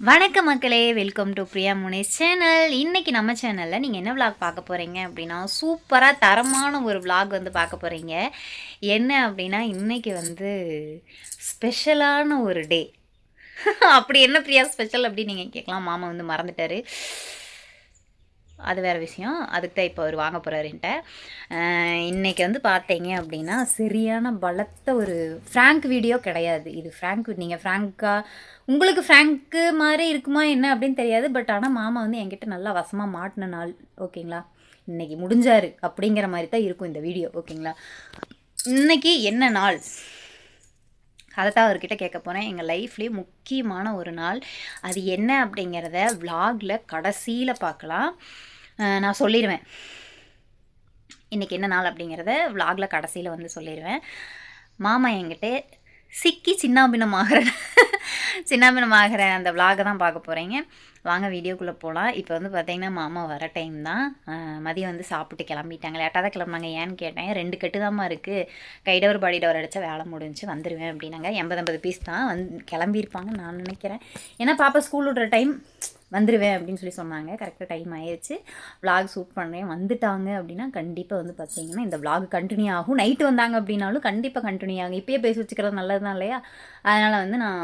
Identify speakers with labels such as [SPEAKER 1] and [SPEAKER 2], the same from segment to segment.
[SPEAKER 1] வணக்கம் மக்களே welcome to Priya Munesh channel இன்னைக்கு நம்ம சேனலில் நீங்கள் என்ன விளாக் பார்க்க போகிறீங்க அப்படின்னா சூப்பராக தரமான ஒரு விளாக் வந்து பார்க்க போகிறீங்க என்ன அப்படின்னா இன்னைக்கு வந்து ஸ்பெஷலான ஒரு டே அப்படி என்ன பிரியா ஸ்பெஷல் அப்படின்னு நீங்கள் கேட்கலாம். மாமா வந்து மறந்துட்டாரு. அது வேறு விஷயம். அதுக்கு தான் இப்போ அவர் வாங்க போகிறாருன்ட்ட இன்றைக்கி வந்து பார்த்தீங்க அப்படின்னா சரியான பலத்த ஒரு ஃப்ராங்க் வீடியோ கிடையாது. இது ஃப்ராங்க் நீங்கள் ஃப்ராங்காக உங்களுக்கு ஃப்ராங்க்கு மாதிரி இருக்குமா என்ன அப்படின்னு தெரியாது. பட் ஆனால் மாமா வந்து என்கிட்ட நல்லா வசமாக மாட்டின நாள் ஓகேங்களா? இன்னைக்கு முடிஞ்சாரு அப்படிங்கிற மாதிரி தான் இருக்கும் இந்த வீடியோ ஓகேங்களா? இன்னைக்கு என்ன நாள்? அதை தான் அவர்கிட்ட கேட்க போகிறேன் எங்கள் லைஃப்லேயே முக்கியமான ஒரு நாள். அது என்ன அப்படிங்கிறத விலாகில் கடைசியில் பார்க்கலாம். நான் சொல்லிடுவேன். இன்றைக்கி என்ன நாள் அப்படிங்கிறத விலாகில் கடைசியில் வந்து சொல்லிடுவேன். மாமா என்கிட்ட சிக்கி சின்னாபின்னமாகிற சின்னாபின்னமாகிற அந்த vlog தான் பார்க்க போகிறீங்க வாங்க வீடியோக்குள்ளே போகலாம் இப்போ வந்து பார்த்தீங்கன்னா மாமா வர டைம் தான். மதியம் வந்து சாப்பிட்டு கிளம்பிட்டாங்க. லேட்டாக தான் கிளம்புனாங்க. ஏன்னு கேட்டேன். ரெண்டு கட்டு தாம்மா இருக்குது கைடவர் பாடிடவர் அடித்தா வேலை முடிஞ்சு வந்துடுவேன் அப்படின்னாங்க. எண்பது ஐம்பது பீஸ் தான். வந்து கிளம்பியிருப்பாங்க நான் நினைக்கிறேன். ஏன்னா பாப்பா ஸ்கூல் விட்ற டைம் வந்துடுவேன் அப்படின்னு சொல்லி சொன்னாங்க. கரெக்டாக டைம் ஆயிடுச்சு vlog ஷூட் பண்ணுறேன் வந்துட்டாங்க அப்படின்னா கண்டிப்பாக வந்து பார்த்தீங்கன்னா இந்த vlog கண்டினியூ ஆகும். நைட்டு வந்தாங்க அப்படின்னாலும் கண்டிப்பாக கண்டினியூ ஆகும். இப்பயே பேசி வச்சுக்கிறது நல்லது தான் இல்லையா? அதனால் வந்து நான்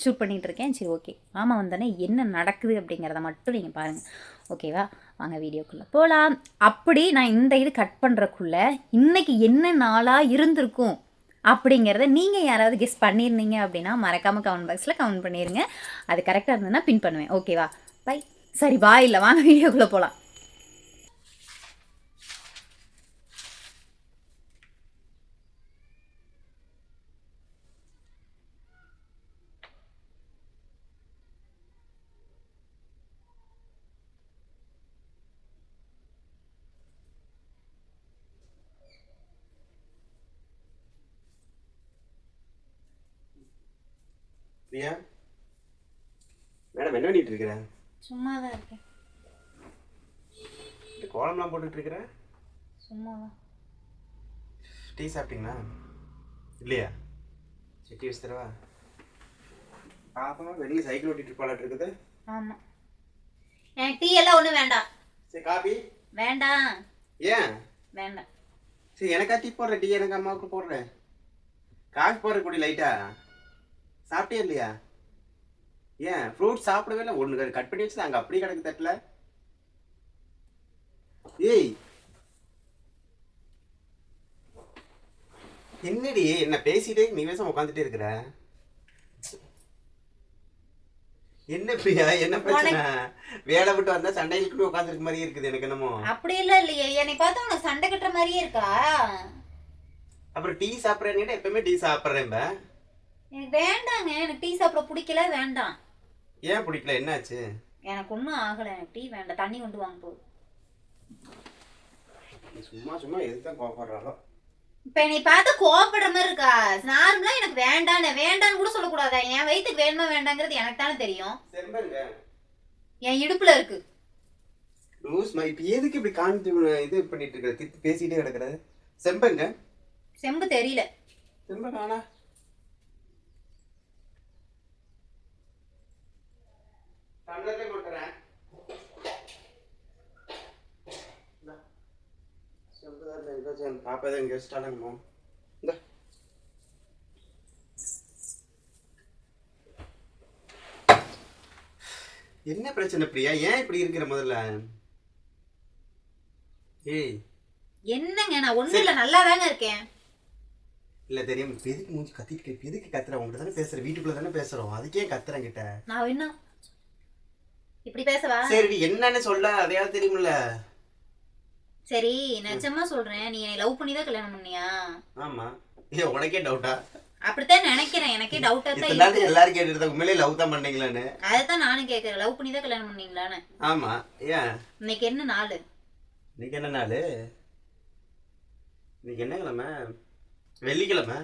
[SPEAKER 1] ஷூட் பண்ணிகிட்டு இருக்கேன். சரி ஓகே மாமா வந்தோடனே என்ன நடக்குது அப்படிங்கிறத மட்டும் நீங்கள் பாருங்கள் ஓகேவா வாங்க வீடியோக்குள்ளே போகலாம் அப்படி நான் இந்த இது கட் பண்ணுறக்குள்ளே இன்னைக்கு என்ன நாளாக இருந்திருக்கும்? அப்படிங்கிறத நீங்கள் யாராவது கெஸ் பண்ணியிருந்தீங்க அப்படின்னா மறக்காமல் கமெண்ட் பாக்ஸில் கமெண்ட் பண்ணிடுங்க அது கரெக்டாக இருந்ததுன்னா பின் பண்ணுவேன். ஓகேவா பை சரி பா இல்லை. வாங்க வீடியோக்குள்ளே போகலாம்
[SPEAKER 2] பிரியா மேடம் என்ன பண்ணிட்டு இருக்கிற
[SPEAKER 1] சும்மா தான் இருக்கேன்
[SPEAKER 2] கோலம்லாம் போட்டுட்டு இருக்கிற
[SPEAKER 1] சும்மா தான்
[SPEAKER 2] டீ சாப்பிட்டீங்களா? இல்லையா? சரி டீ வச்சு தரவா? பாப்பா வெளியே சைக்கிள் ஓட்டிட்டு இருப்பாளாட்டு இருக்குது.
[SPEAKER 1] ஆமாம் எனக்கு டீ எல்லாம் ஒன்றும் வேண்டாம்.
[SPEAKER 2] சரி காபி?
[SPEAKER 1] வேண்டாம்.
[SPEAKER 2] ஏன்?
[SPEAKER 1] வேண்டாம்.
[SPEAKER 2] சரி எனக்கா டீ போடுறேன் டீ எனக்கு அம்மாவுக்கு போடுறேன். காஃபி போடுற குடி லைட்டா சாப்பிட்டே இல்லையா? ஏன்? ஃப்ரூட் சாப்பிடவே இல்லை. ஒன்று கட் பண்ணி வச்சு அங்கே அப்படியே கிடக்கு தட்டில். ஏய். என்னடி? என்ன பேசிட்டே நீ பேச உட்காந்துட்டே இருக்கிற? என்ன பிரியா? என்ன பிரச்சனை? வேலை விட்டு வந்தா சண்டைகளுக்கு உட்காந்துருக்க மாதிரி இருக்குது எனக்கு என்னமோ.
[SPEAKER 1] அப்படி இல்லை இல்லையே. என்னை பார்த்தா உனக்கு சண்டை கட்டுற மாதிரியே இருக்கா?
[SPEAKER 2] அப்புறம் டீ சாப்பிட்றேன்னு எப்பவுமே டீ சாப்பிட்றேன்
[SPEAKER 1] எனக்கு வேண்டாங்க எனக்கு டீ சாப்பிட பிடிக்கல வேண்டாம்.
[SPEAKER 2] ஏன் பிடிக்கல? என்னாச்சு?
[SPEAKER 1] எனக்கு ஒன்றும் ஆகலை எனக்கு டீ வேண்டாம். தண்ணி கொண்டு வாங்க போகுது
[SPEAKER 2] நீ சும்மா சும்மா எதுதான் கோபப்படுறாளோ
[SPEAKER 1] இப்போ என்னை பார்த்தா கோவப்படுற மாதிரி இருக்கா? நார்மலாக எனக்கு வேண்டான்னு வேண்டான்னு கூட சொல்லக்கூடாதா? என் வயிற்றுக்கு வேணுமா வேண்டாங்கிறது எனக்கு தானே தெரியும் என் இடுப்புல இருக்கு.
[SPEAKER 2] லூஸ் மா இப்போ எதுக்கு இப்படி காண்டி இது பண்ணிட்டு இருக்கிற? திட்டு பேசிட்டே கிடக்குற செம்பங்க.
[SPEAKER 1] செம்பு தெரியல.
[SPEAKER 2] செம்ப காணா இல்லை, எங்கேயாச்சும் பாப்பா எங்கே வச்சுட்டாலுங்கம்மா இந்த. என்ன பிரச்சனை பிரியா? ஏன் இப்படி இருக்கிற முதல்ல? ஏய்.
[SPEAKER 1] என்னங்க நான் ஒன்றும் இல்லை நல்லா தாங்க இருக்கேன்.
[SPEAKER 2] இல்ல தெரியும் எதுக்கு மூஞ்சி கத்திட்டு எதுக்கு கத்துற உங்ககிட்ட தானே பேசுற வீட்டுக்குள்ள தானே பேசுறோம். அதுக்கே கத்துறேன் கிட்ட.
[SPEAKER 1] நான் என்ன இப்படி பேசவா?
[SPEAKER 2] சரி நீ என்னன்னு சொல்ல அதையாவது தெரியுமில்ல?
[SPEAKER 1] சரி நிஜமா சொல்றேன். நீ என்னை லவ் பண்ணி தான் கல்யாணம் பண்ணியா?
[SPEAKER 2] ஆமா. ஏன் உனக்கே டவுட்டா
[SPEAKER 1] அப்படித்தான் நினைக்கிறேன். எனக்கே டவுட்டா தான்
[SPEAKER 2] நாள் எல்லாரும் கேட்டுட்டு உண்மையிலே லவ் தான் பண்ணீங்களான்னு?
[SPEAKER 1] அதைத்தான் நானும் கேட்கறேன் லவ் பண்ணி தான் கல்யாணம் பண்ணீங்களான்னு.
[SPEAKER 2] ஆமா. ஏன்?
[SPEAKER 1] இன்னைக்கு என்ன நாள்?
[SPEAKER 2] இன்னைக்கு என்ன நாள்? இன்னைக்கு என்ன கிழமை? வெள்ளிக்கிழமை?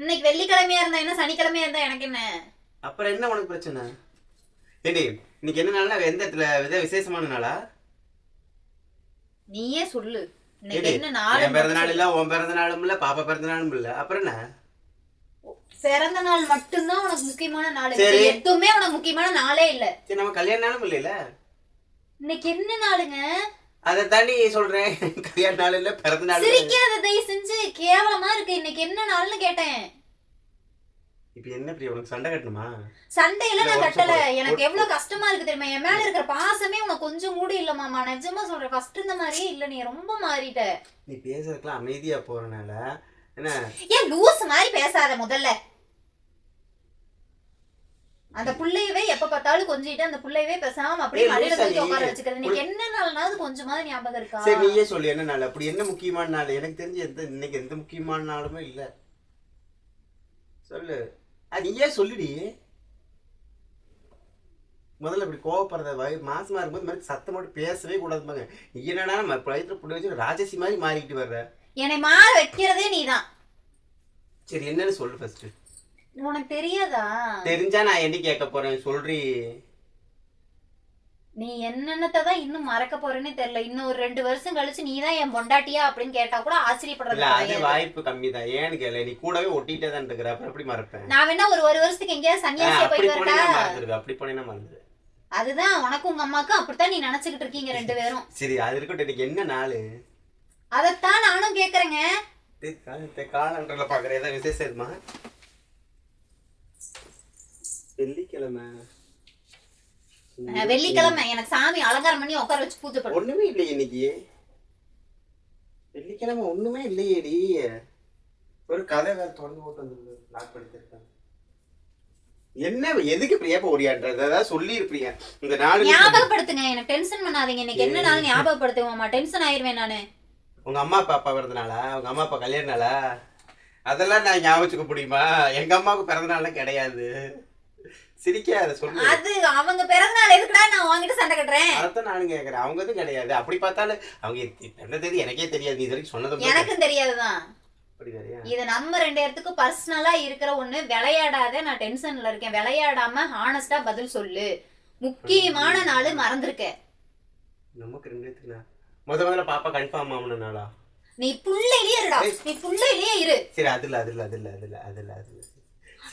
[SPEAKER 1] இன்னைக்கு வெள்ளிக்கிழமையா இருந்தா என்ன? சனிக்கிழமையா இருந்தா எனக்கு என்ன?
[SPEAKER 2] அப்புறம் என்ன உனக்கு பிரச்சனை? ஏடி இன்னைக்கு என்ன நாள்னா எந்த இடத்துல வித விசேஷமான நாளா?
[SPEAKER 1] நீயே சொல்லு. இன்னைக்கு
[SPEAKER 2] ஏடி,
[SPEAKER 1] என்ன நாள்
[SPEAKER 2] என் பிறந்த நாள் இல்ல உன் பிறந்த நாளும் இல்ல பாப்பா பிறந்த நாளும் இல்ல. அப்புறம் என்ன?
[SPEAKER 1] பிறந்த நாள் மட்டும்தான் உனக்கு முக்கியமான நாள்.
[SPEAKER 2] சரி.
[SPEAKER 1] இப்ப எதுவுமே உனக்கு முக்கியமான நாளே இல்ல.
[SPEAKER 2] சரி நம்ம கல்யாண நாளும் இல்லைல்ல?
[SPEAKER 1] இன்னைக்கு என்ன நாளுங்க?
[SPEAKER 2] அதை தாண்டி சொல்றேன். கல்யாண நாள் இல்ல பிறந்த நாள் இல்ல.
[SPEAKER 1] சிரிக்காத தயவு செஞ்சு கேவலமா இருக்கு. இன்னைக்கு என்ன நாள்னு கேட்டேன்.
[SPEAKER 2] இப்ப என்ன பிரியா உனக்கு சண்டை கட்டணுமா?
[SPEAKER 1] சண்டையில நான் கட்டல. எனக்கு எவ்வளவு கஷ்டமா இருக்கு தெரியுமா? என் மேல இருக்கிற பாசமே உனக்கு கொஞ்சம் கூட இல்ல மாமா. நிஜமா சொல்றேன் ஃபர்ஸ்ட் இந்த மாதிரியே இல்ல நீ ரொம்ப மாறிட்ட.
[SPEAKER 2] நீ பேசுறதுக்குலாம் அமைதியா போறனால. என்ன?
[SPEAKER 1] ஏன் லூஸ் மாதிரி பேசாத முதல்ல. அந்த புள்ளையவே எப்ப பார்த்தாலும் கொஞ்சிட்டு அந்த புள்ளையவே பேசாம அப்படியே மடியில தூக்கி? உட்கார வச்சுக்கிறது. இன்னைக்கு என்ன நாள்னாவது கொஞ்சமாவது ஞாபகம் இருக்கா?
[SPEAKER 2] சரி நீயே சொல்லு என்ன நாள்? அப்படி என்ன முக்கியமான நாள்? எனக்கு தெரிஞ்சு எந்த இன்னைக்கு எந்த முக்கியமான நாளுமே இல்ல. சொல்லு. அது நீயே சொல்லுடி? முதல்ல இப்படி கோவப்படுறத வய மாசமா இருக்கும்போது மாதிரி சத்தம் போட்டு பேசவே கூடாதுப்பாங்க என்னடா நம்ம வயிற்றுல புள்ளி வச்சு ராஜசி மாதிரி மாறிக்கிட்டு வர்ற?
[SPEAKER 1] என்னை மாற வைக்கிறதே நீதான்.
[SPEAKER 2] சரி என்னன்னு சொல்லு ஃபர்ஸ்ட்
[SPEAKER 1] உனக்கு தெரியாதா?
[SPEAKER 2] தெரிஞ்சா நான் என்ன கேட்க போறேன்? சொல்றி.
[SPEAKER 1] நீ என்னென்னத்தை தான் இன்னும் மறக்க போறேன்னே தெரியல. இன்னும் ஒரு ரெண்டு வருஷம் கழிச்சு நீ தான் என் பொண்டாட்டியா அப்படின்னு கேட்டா கூட ஆச்சரியப்படுறது
[SPEAKER 2] அது. வாய்ப்பு கம்மி தான் ஏன்னு கேளு நீ கூடவே ஒட்டிட்டே தான் இருக்கிற அப்புறம் எப்படி மறப்பேன்?
[SPEAKER 1] நான் வேணா ஒரு ஒரு வருஷத்துக்கு எங்கேயாவது சன்னியாசியா போயிட்டு வரட்டா?
[SPEAKER 2] அப்படி போனேன்னா மறந்துடு
[SPEAKER 1] அதுதான் உனக்கும் உங்க அம்மாக்கும் அப்படித்தான் நீ நினைச்சுக்கிட்டு இருக்கீங்க ரெண்டு பேரும்.
[SPEAKER 2] சரி அது இருக்கட்டும் இன்னைக்கு என்ன நாள்?
[SPEAKER 1] அதைத்தான் நானும் கேக்குறேங்க.
[SPEAKER 2] காலண்டர்ல பாக்குற ஏதாவது விசேஷம் வெள்ளிக்கிழமை.
[SPEAKER 1] வெள்ளிக்கிழமை. எனக்கு சாமி அலங்காரம் பண்ணி உட்கார வச்சு பூஜை பண்ணு
[SPEAKER 2] ஒண்ணுமே இல்லையே இன்னைக்கு. வெள்ளிக்கிழமை ஒண்ணுமே இல்லையேடி. ஒரு கதை வேற திறந்து போட்டு வந்து லாக் பண்ணிருக்காங்க என்ன எதுக்கு பிரியாப்ப ஓடியாடுறது? அதாவது சொல்லி இருப்பியா இந்த நாலு
[SPEAKER 1] ஞாபகப்படுத்துங்க. எனக்கு டென்ஷன் பண்ணாதீங்க. இன்னைக்கு என்ன நாள் ஞாபகப்படுத்துவோமா டென்ஷன் ஆயிருவேன் நானு.
[SPEAKER 2] உங்க அம்மா அப்பா அப்பா பிறந்தனாளா உங்க அம்மா அப்பா கல்யாண நாளா? அதெல்லாம் நான் ஞாபகம் வச்சுக்க முடியுமா? எங்க அம்மாவுக்கு பிறந்த நாள்லாம் கிடையாது. சிரிக்காத சொல்லு.
[SPEAKER 1] அது அவங்க பிறந்த நாள் எதுக்குடா நான் உன்கிட்ட சண்டை கட்டுறேன்?
[SPEAKER 2] அதான் நானும் கேக்குறேன். அவங்க எதுவும் கிடையாது. அப்படி பார்த்தாலும் அவங்க என்ன தெரியும்? எனக்கே தெரியாது. நீ இது வரைக்கும் சொன்னதும்
[SPEAKER 1] எனக்கும் தெரியாதுதான். இது நம்ம ரெண்டு பேர்த்துக்கும் பர்சனலா இருக்கிற ஒண்ணு. விளையாடாத நான் டென்ஷன்ல இருக்கேன். விளையாடாம ஹானஸ்டா பதில் சொல்லு. முக்கியமான நாள் மறந்துருக்க.
[SPEAKER 2] நமக்கு ரெண்டு பேத்துக்குண்ணா முத முதல்ல பாப்பா கன்ஃபார்ம் ஆகணும்னாலா
[SPEAKER 1] நீ புள்ளையிலேயே இருடா. நீ புள்ளையிலேயே இரு.
[SPEAKER 2] சரி அது இல்ல அது இல்ல அது இல்ல அது இல்ல அது இல்ல அது இல்ல.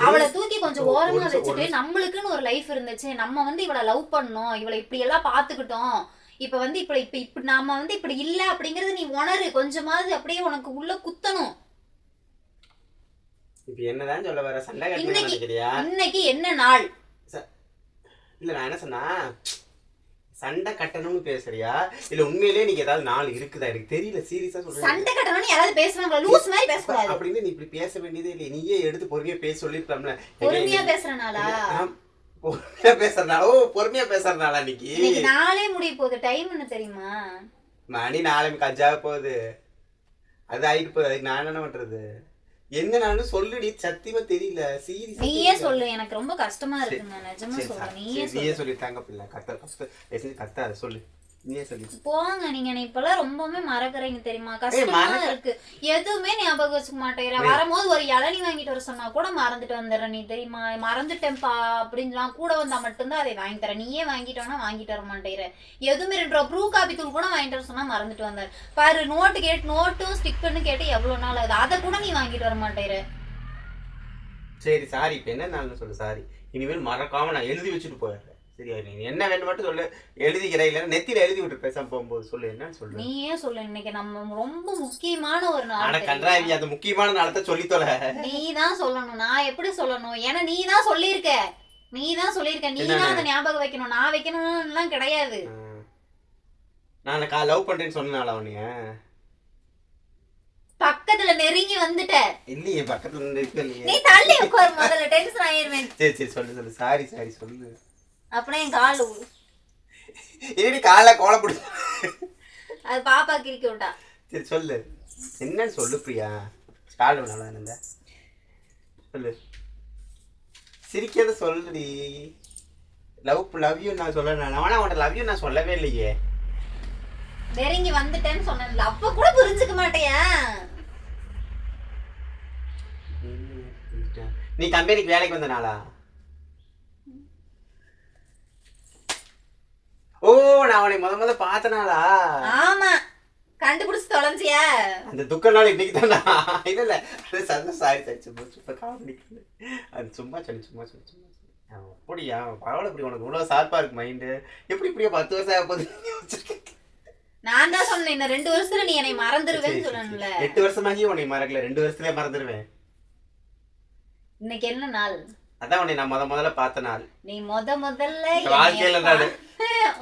[SPEAKER 1] அவளை தூக்கி கொஞ்சம் ஓரமா வச்சுட்டு நம்மளுக்குன்னு ஒரு லைஃப் இருந்துச்சு. நம்ம வந்து இவளை லவ் பண்ணோம். இவளை இப்படி எல்லாம் பாத்துக்கிட்டோம் இப்ப வந்து இப்படி இப்ப இப்படி நாம வந்து இப்படி இல்ல அப்படிங்கறது நீ உணரு. கொஞ்சமாவது அப்படியே உனக்கு உள்ள குத்தணும்.
[SPEAKER 2] இப்ப என்னதான் சொல்ல வர? சண்டை
[SPEAKER 1] இன்னைக்கு என்ன நாள்?
[SPEAKER 2] இல்ல நான் என்ன சொன்னா சண்டை கட்டணும்னு பேசுறியா? இல்ல உண்மையிலேயே நீங்க ஏதாவது நாள் இருக்குதா? எனக்கு தெரியல. சீரியஸா சொல்றேன்.
[SPEAKER 1] சண்டை கட்டணும்னு யாராவது பேசுவாங்களா லூஸ் மாதிரி பேசக்கூடாது.
[SPEAKER 2] அப்படின்னு நீ இப்படி பேச வேண்டியதே இல்லையே. நீயே எடுத்து பொறுமையா பேச சொல்லிருக்கலாம்ல
[SPEAKER 1] பொறுமையா பேசுறனாலா
[SPEAKER 2] பொறுமையா பேசுறதுனால ஓ பொறுமையா பேசுறதுனால இன்னைக்கு?
[SPEAKER 1] நாளே முடிய போகுது. டைம் என்ன தெரியுமா?
[SPEAKER 2] மணி நாளை கஜா போகுது. அது ஆயிட்டு போகுது. அதுக்கு நான் என்ன பண்றது? என்ன நானு சொல்லுடி சத்தியமா தெரியல. சீரியஸ்
[SPEAKER 1] நீயே சொல்லு எனக்கு ரொம்ப கஷ்டமா இருக்குங்க. நிஜமா சொல்றேன். நீயே
[SPEAKER 2] நீயே
[SPEAKER 1] சொல்லு.
[SPEAKER 2] சொல்லிட்டாங்க பிள்ளை. கத்த கத்த கத்தாத சொல்லு சொல்லு.
[SPEAKER 1] போங்க நீங்க இப்பெல்லாம் ரொம்பவுமே மறக்கறீங்க தெரியுமா? கஷ்டமா இருக்கு. எதுவுமே ஞாபகம் வச்சுக்க மாட்டேங்கிற. வரும்போது ஒரு இளநி வாங்கிட்டு வர சொன்னா கூட மறந்துட்டு வந்துடுறேன். நீ தெரியுமா? மறந்துட்டேன்ப்பா அப்படின்லாம் கூட வந்தா மட்டும்தான் அதை வாங்கி தரேன். நீயே வாங்கிட்டு வேணா வாங்கிட்டு வர மாட்டேங்கிற. எதுவுமே ரெண்டு ரூபா ப்ரூ காப்பி தூள் கூட வாங்கிட்டு வர சொன்னா மறந்துட்டு வந்தாரு பாரு நோட்டு கேட்டு நோட்டும் ஸ்டிக்கர்னு கேட்டு எவ்வளவு நாள் ஆகுது? அதை கூட நீ வாங்கிட்டு வர மாட்டேங்கிற.
[SPEAKER 2] சரி சாரி இப்ப என்ன நாள்னு சொல்லு சாரி இனிமேல் மறக்காம நான் எழுதி வச்சுட்டு போயிடுறேன். சரியா நீ என்ன வேணும் மட்டும் சொல்லு. எழுதிக்கிறேன். இல்ல நெத்தியில எழுதி விட்டு பேசாம போகும்போது சொல்லு. என்னன்னு சொல்லு.
[SPEAKER 1] நீயே சொல்லு. இன்னைக்கு நம்ம ரொம்ப முக்கியமான ஒரு
[SPEAKER 2] ஆனா
[SPEAKER 1] நாள் தெரியுமா?
[SPEAKER 2] கன்றாவி அந்த முக்கியமான நாளத்தை சொல்லி தொலை.
[SPEAKER 1] நீ தான் சொல்லணும். நான் எப்படி சொல்லணும்? ஏன்னா நீ தான் சொல்லியிருக்க. நீ தான் சொல்லியிருக்க. நீ தான் அதை ஞாபகம் வைக்கணும். நான் வைக்கணும்லாம் கிடையாது.
[SPEAKER 2] நான் கா லவ் பண்றேன்னு சொன்னால அவனைய
[SPEAKER 1] பக்கத்துல நெருங்கி வந்துட்ட.
[SPEAKER 2] இல்லையே பக்கத்துல இல்லையே
[SPEAKER 1] நீ தள்ளி உட்காரு முதல்ல. டென்ஷன் ஆயிருவேன்
[SPEAKER 2] சரி சரி சொல்லு சொல்லு. சாரி சாரி சொல்லு.
[SPEAKER 1] அப்படியே என் கால்
[SPEAKER 2] ஏடி காலைல கோல பிடி
[SPEAKER 1] அது பாப்பா கிறுக்கி விட்டா.
[SPEAKER 2] சரி சொல்லு. என்னன்னு சொல்லு பிரியா. ஸ்டால் நல்லா இருந்த? சொல்லு. சிரிக்காத சொல்லுடி. லவ் லவ் யூ நான் சொல்ல நான். அவனா உன்ட்ட லவ் யூ நான் சொல்லவே இல்லையே.
[SPEAKER 1] நெருங்கி வந்துட்டேன்னு சொன்னேன்ல. அப்ப கூட புரிஞ்சுக்க மாட்டியா?
[SPEAKER 2] நீ கம்பெனிக்கு வேலைக்கு வந்த நாளா? ஓ நான் அவனை முத முத பார்த்தனாளா
[SPEAKER 1] ஆமா. கண்டுபிடிச்சு தொலைஞ்சியா?
[SPEAKER 2] அந்த துக்க நாள் இன்னைக்கு தான் இல்ல இல்ல. அது சந்தோஷம். சும்மா சும்மா காமெடி அது சும்மா சொல்லி சும்மா சொல்லி சும்மா அப்படியா பரவாயில்ல இப்படி உனக்கு இவ்வளோ ஷார்ப்பாக இருக்கு மைண்டு எப்படி இப்படியா பத்து வருஷம் ஆக போகுது
[SPEAKER 1] நான் தான் சொன்னேன் இந்த ரெண்டு வருஷத்துல நீ என்னை மறந்துருவேன்னு சொல்லணும்ல
[SPEAKER 2] எட்டு வருஷமாகி உன்னை மறக்கல. ரெண்டு வருஷத்துலயே மறந்துடுவேன்
[SPEAKER 1] இன்னைக்கு என்ன நாள்?
[SPEAKER 2] அதான் உன்னை நான் முத முதல்ல பார்த்த நாள்.
[SPEAKER 1] நீ முத முதல்ல
[SPEAKER 2] வாழ்க்கையில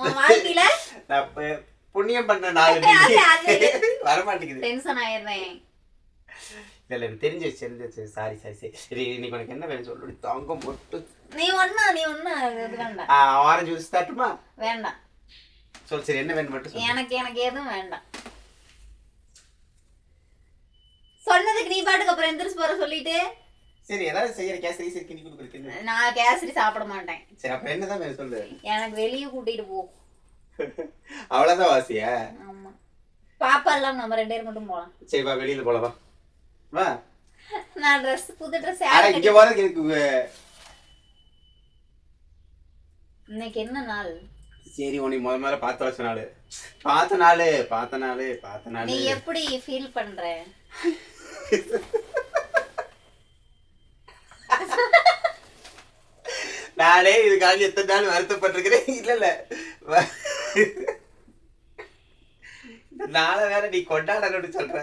[SPEAKER 1] உன் வாழ்க்கையில?
[SPEAKER 2] நான் புண்ணியம் பண்ண நாள். வர மாட்டேங்குது
[SPEAKER 1] டென்ஷன் ஆயிடுறேன்.
[SPEAKER 2] இல்ல எனக்கு தெரிஞ்சு வச்சு தெரிஞ்சு வச்சு. சாரி சாரி சரி இன்னைக்கு உனக்கு என்ன வேணும் சொல்லி. தங்கம் போட்டு
[SPEAKER 1] நீ ஒண்ணா நீ ஒண்ணு இது வேண்டாம்
[SPEAKER 2] ஆரஞ்சு ஜூஸ் தட்டுமா?
[SPEAKER 1] வேண்டாம்
[SPEAKER 2] சொல் சரி என்ன வேணும் மட்டும்
[SPEAKER 1] எனக்கு எனக்கு எதுவும் வேண்டாம். சொன்னதுக்கு நீ பாட்டுக்கு அப்புறம் எந்திரிச்சு போற சொல்லிட்டு.
[SPEAKER 2] சரி ஏதாவது செய்யற கேசரி சரி கிண்டி கொடுக்குறது
[SPEAKER 1] நான் கேசரி சாப்பிட மாட்டேன்.
[SPEAKER 2] சரி அப்ப என்னதான் சொல்லு?
[SPEAKER 1] எனக்கு வெளியே கூட்டிட்டு போ.
[SPEAKER 2] அவ்வளவுதான் வாசியா?
[SPEAKER 1] ஆமா. பாப்பா இல்லாம நம்ம ரெண்டு பேரும் மட்டும் போலாம்.
[SPEAKER 2] சரி வா வெளியில போலாம் வா. வா.
[SPEAKER 1] நான் ட்ரெஸ் புது ட்ரெஸ்
[SPEAKER 2] ஆனா இங்க போறதுக்கு எனக்கு
[SPEAKER 1] இன்னைக்கு என்ன நாள்?
[SPEAKER 2] சரி உன்னை முத முதல்ல பார்த்து வச்ச நாள் பார்த்த நாள் பார்த்த நாள் பார்த்த நாள்.
[SPEAKER 1] நீ எப்படி ஃபீல் பண்ற?
[SPEAKER 2] நானே இதுக்காக எத்தனை நாள் வருத்தப்பட்டிருக்கிறேன். இல்ல இல்ல. இந்த நாளை வேற நீ கொண்டாடணும்னு சொல்ற.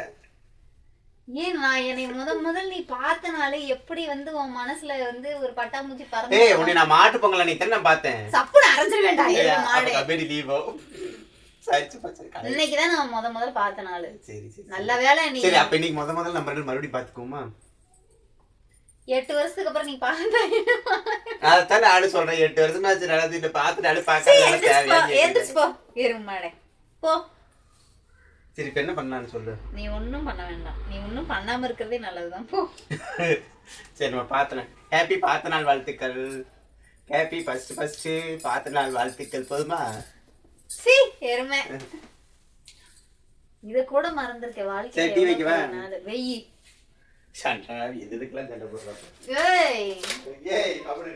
[SPEAKER 1] ஏன் நான் என்னை முத முதல் நீ பார்த்தனாலே எப்படி வந்து உன் மனசுல வந்து ஒரு பட்டாம்பூச்சி
[SPEAKER 2] ஏய்
[SPEAKER 1] பறந்து
[SPEAKER 2] உன்னை நான் மாட்டு பொங்கல் அன்னைக்கு நான் பார்த்தேன்.
[SPEAKER 1] சப்புன்னு அரைஞ்சிட வேண்டாம்
[SPEAKER 2] ஏய்,
[SPEAKER 1] மாடு?
[SPEAKER 2] கபடி லீவோ.
[SPEAKER 1] இன்னைக்கு தான் நான் முத முதல் பார்த்த நாள்
[SPEAKER 2] சரி சரி.
[SPEAKER 1] நல்ல வேளை நீ
[SPEAKER 2] சரி அப்ப இன்னைக்கு முத முதல்ல நம்ம ரெண்டு மறுபடியும் பாத்துக்குவோமா
[SPEAKER 1] எட்டு வருஷத்துக்கு அப்புறம் நீ பார்த்த
[SPEAKER 2] அதான் நானும் சொல்றேன். எட்டு வருஷம் ஆச்சு நடந்துட்டு பார்த்து நாடு பார்க்க
[SPEAKER 1] எந்திரிச்சு போ எருமை மாடே. போ.
[SPEAKER 2] சரி இப்ப என்ன பண்ணலான்னு சொல்லு?
[SPEAKER 1] நீ ஒண்ணும் பண்ண வேண்டாம். நீ ஒண்ணும் பண்ணாம இருக்கிறதே நல்லதுதான். போ.
[SPEAKER 2] சரி நம்ம பார்த்தேன் ஹாப்பி பார்த்த நாள் வாழ்த்துக்கள். ஹாப்பி ஃபர்ஸ்ட் ஃபர்ஸ்ட் பார்த்த நாள் வாழ்த்துக்கள். போதுமா?
[SPEAKER 1] சீ எருமை. இத கூட மறந்துருக்க வாழ்க்கை? வெயி
[SPEAKER 2] சண்டை எது இதுக்கெல்லாம் சண்டை போடுறாங்க?
[SPEAKER 1] ஏய்.
[SPEAKER 2] ஏய் அப்படி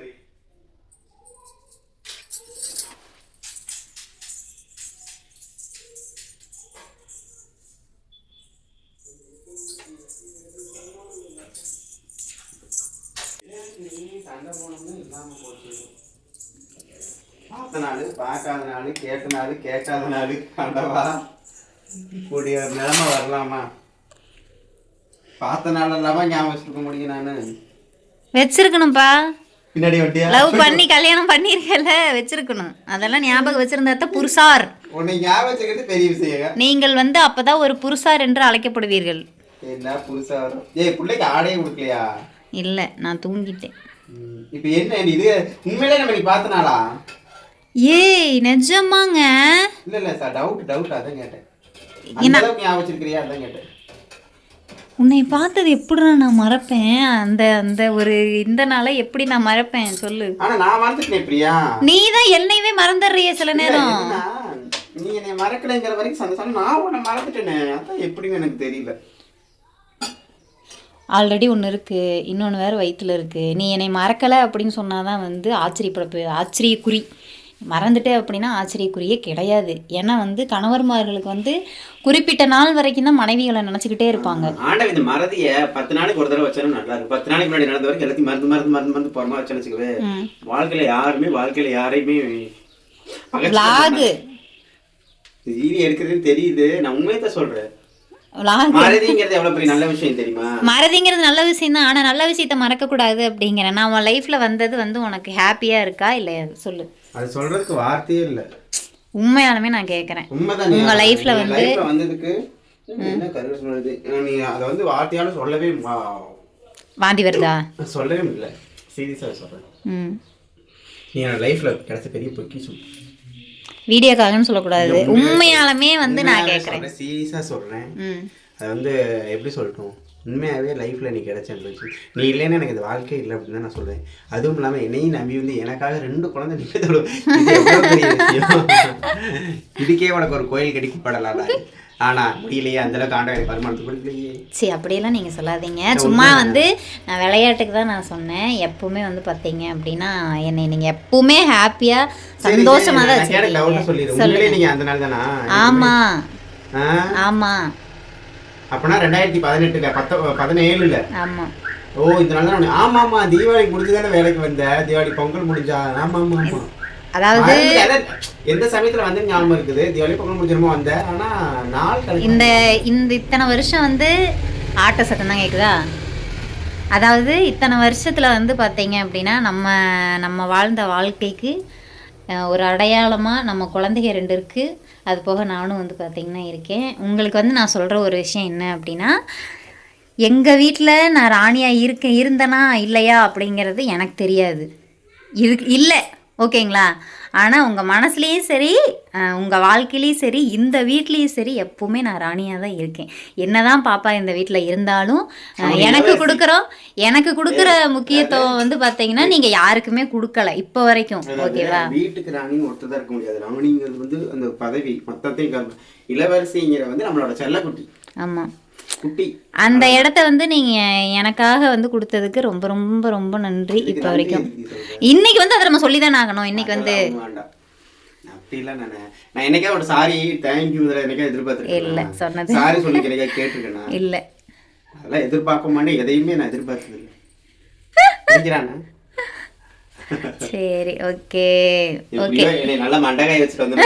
[SPEAKER 2] பார்த்த நாள் பார்க்காத நாள் கேட்ட நாள் கேட்காத நாள் கண்டவா கூடிய நிலைமை வரலாமா? பார்த்த நாள் இல்லாம ஞாபகம் வச்சுருக்க முடியும் நான்.
[SPEAKER 1] வச்சிருக்கணும்ப்பா.
[SPEAKER 2] பின்னாடி வட்டியா?
[SPEAKER 1] லவ் பண்ணி கல்யாணம் பண்ணிருக்கல வச்சிருக்கணும். அதெல்லாம் ஞாபகம் வச்சிருந்தா தான் புருஷார்.
[SPEAKER 2] உன்னை ஞாபகம் வச்சுக்கிறது பெரிய விஷயம்.
[SPEAKER 1] நீங்கள் வந்து அப்பதான் ஒரு புருஷார் என்று அழைக்கப்படுவீர்கள்.
[SPEAKER 2] என்ன வரும் ஏய் பிள்ளைக்கு ஆடையே கொடுக்கலையா
[SPEAKER 1] இல்ல நான் தூங்கிட்டேன்.
[SPEAKER 2] இப்ப என்ன இது உண்மையிலே நம்ம நீ பார்த்தனாளா?
[SPEAKER 1] ஏய் நிஜமாங்க.
[SPEAKER 2] இல்ல இல்ல சார் டவுட் டவுட் அதான் கேட்டேன். அளவுக்கு ஞாபகம் வச்சிருக்கிறியா அதான் கேட்டேன்.
[SPEAKER 1] உன்னை பார்த்தது எப்படிடா நான் மறப்பேன்? அந்த அந்த ஒரு இந்த நாளை எப்படி நான் மறப்பேன்? சொல்லு.
[SPEAKER 2] ஆனா நான் மறந்துட்டேன் பிரியா.
[SPEAKER 1] நீ தான் என்னையவே மறந்துடுறிய சில நேரம்.
[SPEAKER 2] நீ என்னை மறக்கலைங்கிற வரைக்கும் சந்தோஷம் நான் உன்னை மறந்துட்டேனே. அதான் எப்படின்னு எனக்கு தெரியல.
[SPEAKER 1] ஆல்ரெடி ஒன்று இருக்குது இன்னொன்று வேறு வயிற்றுல இருக்குது நீ என்னை மறக்கலை அப்படின்னு சொன்னாதான் வந்து ஆச்சரியப்பட ஆச்சரியக்குறி. மறந்துட்டே அப்படின்னா ஆச்சரியக்குறியே கிடையாது. ஏன்னா வந்து கணவர்மார்களுக்கு வந்து குறிப்பிட்ட நாள் வரைக்கும் தான் மனைவிகளை நினச்சிக்கிட்டே இருப்பாங்க.
[SPEAKER 2] ஆண்டவன் இந்த மறதிய பத்து நாளைக்கு ஒரு தடவை வச்சாலும் நல்லா இருக்கும். பத்து நாளைக்கு முன்னாடி நடந்த வரைக்கும் எல்லாத்தையும் மறந்து மறந்து மறந்து மறந்து போறமா வச்சேன்னு வச்சுக்கவே
[SPEAKER 1] ம்.
[SPEAKER 2] வாழ்க்கையில யாருமே வாழ்க்கையில யாரையுமே
[SPEAKER 1] விலாகு
[SPEAKER 2] வீடியோ எடுக்கிறதுன்னு தெரியுது. நான் உண்மையை தான் சொல்றேன் மறதிங்கிறது நல்ல விஷயம் தெரியுமா?
[SPEAKER 1] மறதிங்கிறது நல்ல விஷயம் தான். ஆனால் நல்ல விஷயத்த மறக்கக்கூடாது அப்படிங்கிறேன் நான் உன் லைஃப்பில் வந்தது வந்து உனக்கு ஹாப்பியாக இருக்கா இல்லை சொல்லு.
[SPEAKER 2] அது சொல்றதுக்கு வார்த்தையே இல்ல.
[SPEAKER 1] உண்மையாலுமே நான் கேட்குறேன்
[SPEAKER 2] உண்மைதான்?
[SPEAKER 1] உங்க lifeல வந்து-
[SPEAKER 2] வந்ததுக்கு என்ன கருவு சொல்றது நீ அதை வந்து வார்த்தையால சொல்லவே
[SPEAKER 1] வாந்தி வருதா?
[SPEAKER 2] சொல்லவே முடியல. சீரியஸா சொல்றேன்.
[SPEAKER 1] ம்.
[SPEAKER 2] நீ என் லைஃப்ல கிடைச்ச பெரிய பொக்கிஷம்
[SPEAKER 1] வீடியோக்காகன்னு சொல்லக்கூடாது. உண்மையாலுமே வந்து நான் கேட்குறேன்
[SPEAKER 2] சீரியஸா சொல்றேன்.
[SPEAKER 1] ம்.
[SPEAKER 2] அது வந்து எப்படி சொல்லட்டும்? உண்மையாகவே லைஃப்பில் நீ கிடைச்சேன் நீ இல்லைன்னா எனக்கு இந்த வாழ்க்கை இல்லை அப்படின்னு தான் நான் சொல்றேன் அதுவும் இல்லாமல் என்னையும் நம்பி வந்து எனக்காக ரெண்டு குழந்தை நிமித்தோட இதுக்கே உனக்கு ஒரு கோயில் கட்டிக்கப்படலாம் ஆனா முடியலையே அந்த அளவுக்கு ஆண்டவன் எனக்கு வருமானத்தை கொடுக்கலையே
[SPEAKER 1] சரி அப்படியெல்லாம் நீங்கள் சொல்லாதீங்க. சும்மா வந்து நான் விளையாட்டுக்கு தான் நான் சொன்னேன். எப்பவுமே வந்து பார்த்தீங்க அப்படின்னா என்னை நீங்கள் எப்பவுமே ஹாப்பியாக சந்தோஷமாக தான்
[SPEAKER 2] சொல்லிடுறேன் நீங்க அந்த நாள் தானா?
[SPEAKER 1] ஆமாம்
[SPEAKER 2] ஆ?
[SPEAKER 1] ஆமாம்
[SPEAKER 2] அப்பனா ரெண்டாயிரத்தி பதினெட்டுல பத்த பதினேழுல. ஓ இதனால தான் ஆமா ஆமா தீபாவளி முடிஞ்சு வேலைக்கு வந்த? தீபாவளி பொங்கல் முடிஞ்சா ஆமா ஆமா ஆமா.
[SPEAKER 1] அதாவது
[SPEAKER 2] எந்த சமயத்துல வந்து ஞாபகம் இருக்குது? தீபாவளி பொங்கல் முடிஞ்சிருமோ வந்த? ஆனா நாள்
[SPEAKER 1] இந்த இந்த இத்தனை வருஷம் வந்து ஆட்ட சத்தம் தான் கேட்குதா அதாவது இத்தனை வருஷத்தில் வந்து பார்த்தீங்க அப்படின்னா நம்ம நம்ம வாழ்ந்த வாழ்க்கைக்கு ஒரு அடையாளமாக நம்ம குழந்தைங்க ரெண்டு இருக்குது அது போக நானும் வந்து பார்த்திங்கன்னா இருக்கேன். உங்களுக்கு வந்து நான் சொல்கிற ஒரு விஷயம் என்ன அப்படின்னா எங்கள் வீட்டில் நான் ராணியாக இருக்க இருந்தேனா இல்லையா அப்படிங்கிறது எனக்கு தெரியாது. இருக்கு இல்லை. ஓகேங்களா? ஆனால் உங்கள் மனசுலேயும் சரி உங்கள் வாழ்க்கையிலையும் சரி இந்த வீட்லேயும் சரி எப்போவுமே நான் ராணியாக தான் இருக்கேன். என்னதான் பாப்பா இந்த வீட்டில் இருந்தாலும் எனக்கு கொடுக்குறோம். எனக்கு கொடுக்குற முக்கியத்துவம் வந்து பார்த்தீங்கன்னா நீங்கள் யாருக்குமே கொடுக்கல இப்போ வரைக்கும். ஓகேவா?
[SPEAKER 2] வீட்டுக்கு ராணின்னு ஒருத்தர் தான் இருக்க முடியாது. ராணிங்கிறது வந்து அந்த பதவி மொத்தத்தையும். இளவரசிங்கிற வந்து நம்மளோட செல்லக்குட்டி.
[SPEAKER 1] ஆமாம் அந்த இடத்த வந்து நீங்கள் எனக்காக வந்து கொடுத்ததுக்கு ரொம்ப ரொம்ப ரொம்ப நன்றி இப்போ வரைக்கும். இன்னைக்கு வந்து அதை நம்ம சொல்லி தானே ஆகணும். இன்னைக்கு வந்து
[SPEAKER 2] அப்படிலாம் நானு நான். என்னைக்கா ஒரு சாரி தேங்க்யூ என்னைக்கா
[SPEAKER 1] இல்ல, சொன்னது.
[SPEAKER 2] சாரி சொல்லி கிடைக்கா கேட்டிருக்கேன்?
[SPEAKER 1] இல்லை.
[SPEAKER 2] அதெல்லாம் எதிர்பார்க்க மாட்டேன். எதையுமே நான் எதிர்பார்த்தது இல்லை புரிஞ்சுறானா?
[SPEAKER 1] சரி ஓகே. ஓகே.
[SPEAKER 2] நல்லா மண்டகாய் வச்சுட்டு வந்து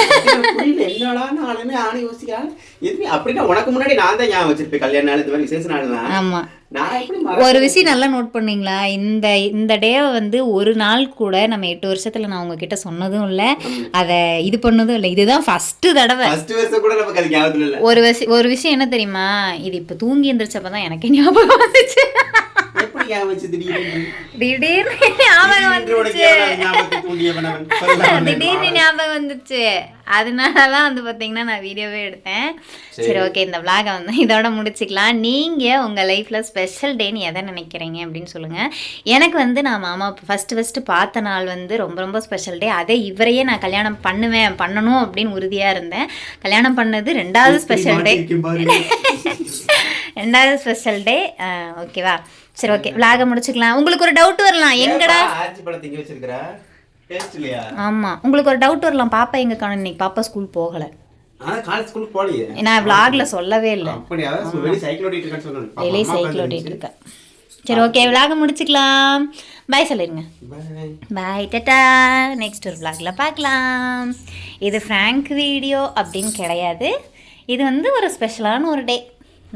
[SPEAKER 2] என்னடா நாளுன்னு நானும் யோசிக்கிறான்? எதுவுமே அப்படின்னா உனக்கு முன்னாடி நான் தான் ஞாபகம் வச்சிருப்பேன் கல்யாண நாள் இந்த மாதிரி விசேஷ எப்படி மறக்க-
[SPEAKER 1] ஒரு விஷயம் நல்லா நோட் பண்ணீங்களா? இந்த இந்த டேவை வந்து ஒரு நாள் கூட நம்ம எட்டு வருஷத்துல நான் உங்ககிட்ட சொன்னதும் இல்லை அதை இது பண்ணதும் இல்லை. இதுதான் ஃபர்ஸ்ட் தடவை. ஒரு விஷயம் ஒரு விஷயம் என்ன தெரியுமா? இது இப்போ தூங்கி எந்திரிச்சப்ப தான் எனக்கே ஞாபகம் வந்துச்சு.
[SPEAKER 2] எப்படி ஞாபகம் வச்சு திடீர்னு
[SPEAKER 1] திடீர்னு ஞாபகம் வந்துச்சு. திடீர்னு ஞாபகம் வந்துச்சு. அதனால தான் வந்து பார்த்தீங்கன்னா நான் வீடியோவே எடுத்தேன். சரி. ஓகே இந்த vlog வந்து இதோட முடிச்சுக்கலாம். நீங்கள் உங்கள் லைஃப்பில் ஸ்பெஷல் டேன்னு எதை நினைக்கிறீங்க அப்படின்னு சொல்லுங்கள் எனக்கு வந்து நான் மாமா ஃபஸ்ட்டு ஃபஸ்ட்டு பார்த்த நாள் வந்து ரொம்ப ரொம்ப ஸ்பெஷல் டே அதே இவரையே நான் கல்யாணம் பண்ணுவேன் பண்ணணும் அப்படின்னு உறுதியாக இருந்தேன். கல்யாணம் பண்ணது ரெண்டாவது ஸ்பெஷல் டே. ரெண்டாவது ஸ்பெஷல் டே ஓகேவா சரி ஓகே vlog முடிச்சுக்கலாம். உங்களுக்கு ஒரு டவுட் வரலாம். எங்கடா? ஆமாம் உங்களுக்கு ஒரு டவுட் வரலாம். பாப்பா எங்கே காணும்? இன்னைக்கு பாப்பா ஸ்கூல் போகலை. நான் vlogல சொல்லவே இல்லை?
[SPEAKER 2] வெளிய ஓட்டிட்டு
[SPEAKER 1] சைக்கிள் ஓட்டிகிட்டு இருக்கேன் சரி ஓகே விலாக முடிச்சுக்கலாம். பாய் சொல்லிடுங்க
[SPEAKER 2] Bye.
[SPEAKER 1] பாய் டட்டா நெக்ஸ்ட் ஒரு vlogல பார்க்கலாம். இது ஃப்ராங்க் வீடியோ அப்படின்னு கிடையாது. இது வந்து ஒரு ஸ்பெஷலான ஒரு டே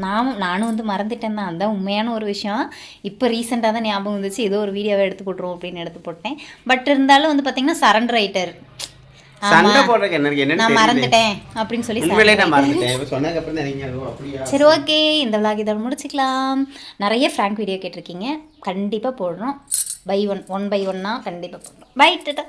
[SPEAKER 1] நான் நானும் வந்து மறந்துட்டேன் தான். அதுதான் உண்மையான ஒரு விஷயம். இப்போ ரீசெண்டாக தான் ஞாபகம் வந்துச்சு. ஏதோ ஒரு வீடியோவை எடுத்து போட்டுருவோம் அப்படின்னு எடுத்து போட்டேன். பட் இருந்தாலும் வந்து பார்த்தீங்கன்னா சரண்டர் ஆயிட்டார்.
[SPEAKER 2] இருக்கு? என்னன்னு
[SPEAKER 1] நான். மறந்துட்டேன் அப்படின்னு சொல்லி? சரி ஓகே இந்த விளாக் இதோட முடிச்சுக்கலாம். நிறைய ஃப்ராங்க் வீடியோ கேட்டிருக்கீங்க. கண்டிப்பாக போடுறோம் பை ஒன் ஒன் பை ஒன்னா கண்டிப்பாக போடுறோம் பை டட்டா